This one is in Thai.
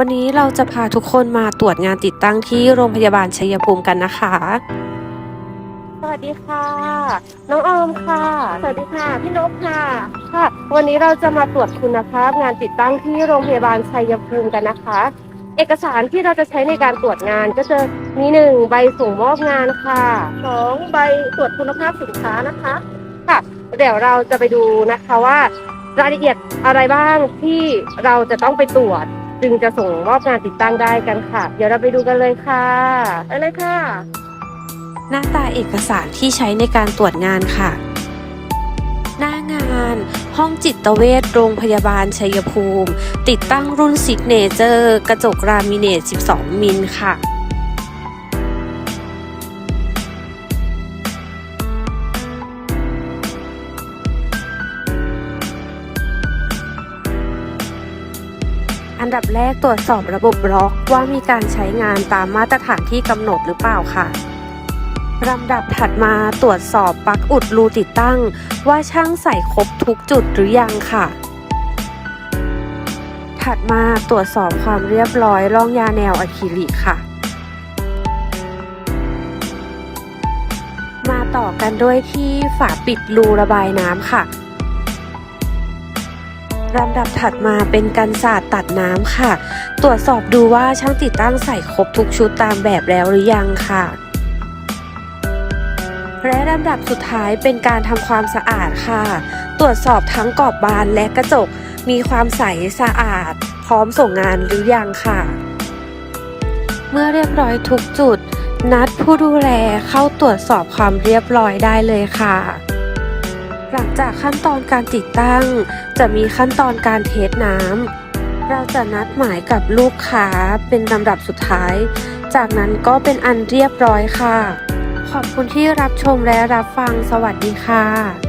วันนี้เราจะพาทุกคนมาตรวจงานติดตั้งที่โรงพยาบาลชัยภูมิกันนะคะ สวัสดีค่ะ น้องออมค่ะ สวัสดีค่ะ พี่นกค่ะค่ะ วันนี้เราจะมาตรวจคุณภาพงานติดตั้งที่โรงพยาบาลชัยภูมิกันนะคะ เอกสารที่เราจะใช้ในการตรวจงานก็จะมีหนึ่งใบส่งมอบงานค่ะสองใบตรวจคุณภาพสินค้านะคะค่ะเดี๋ยวเราจะไปดูนะคะว่ารายละเอียดอะไรบ้างที่เราจะต้องไปตรวจ จึงจะส่งมอบงานติดตั้งได้กันค่ะ เดี๋ยวเราไปดูกันเลยค่ะไปเลยค่ะ หน้าตาเอกสารที่ใช้ในการตรวจงานค่ะ หน้างาน ห้องจิตเวชโรงพยาบาลชัยภูมิ ติดตั้งรุ่นซิกเนเจอร์ กระจกรามิเนต 12 มิลค่ะ อันดับแรกตรวจสอบระบบบล็อกว่ามีการใช้งานตามมาตรฐานที่กำหนดหรือเปล่าค่ะลำดับถัดมาตรวจสอบปลั๊กอุดรูติดตั้ง ว่าช่างใส่ครบทุกจุดหรือยังค่ะ ถัดมาตรวจสอบความเรียบร้อยร่องยาแนวอะคริลิกค่ะ มาต่อกันด้วยที่ฝาปิดรูระบายน้ำค่ะ ลำดับถัดมาเป็นกันศาสตร์ตัดน้ำค่ะ ตรวจสอบดูว่าช่างติดตั้งใส่ครบทุกชุดตามแบบแล้วหรือยังค่ะ และลำดับสุดท้ายเป็นการทำความสะอาดค่ะ ตรวจสอบทั้งกรอบบานและกระจก มีความใสสะอาด พร้อมส่งงานหรือยังค่ะ เมื่อเรียบร้อยทุกจุด นัดผู้ดูแลเข้าตรวจสอบความเรียบร้อยได้เลยค่ะ หลังจากขั้นตอนการติดตั้ง จะมีขั้นตอนการเทสน้ำ เราจะนัดหมายกับลูกค้าเป็นลำดับสุดท้าย จากนั้นก็เป็นอันเรียบร้อยค่ะ ขอบคุณที่รับชมและรับฟังสวัสดีค่ะ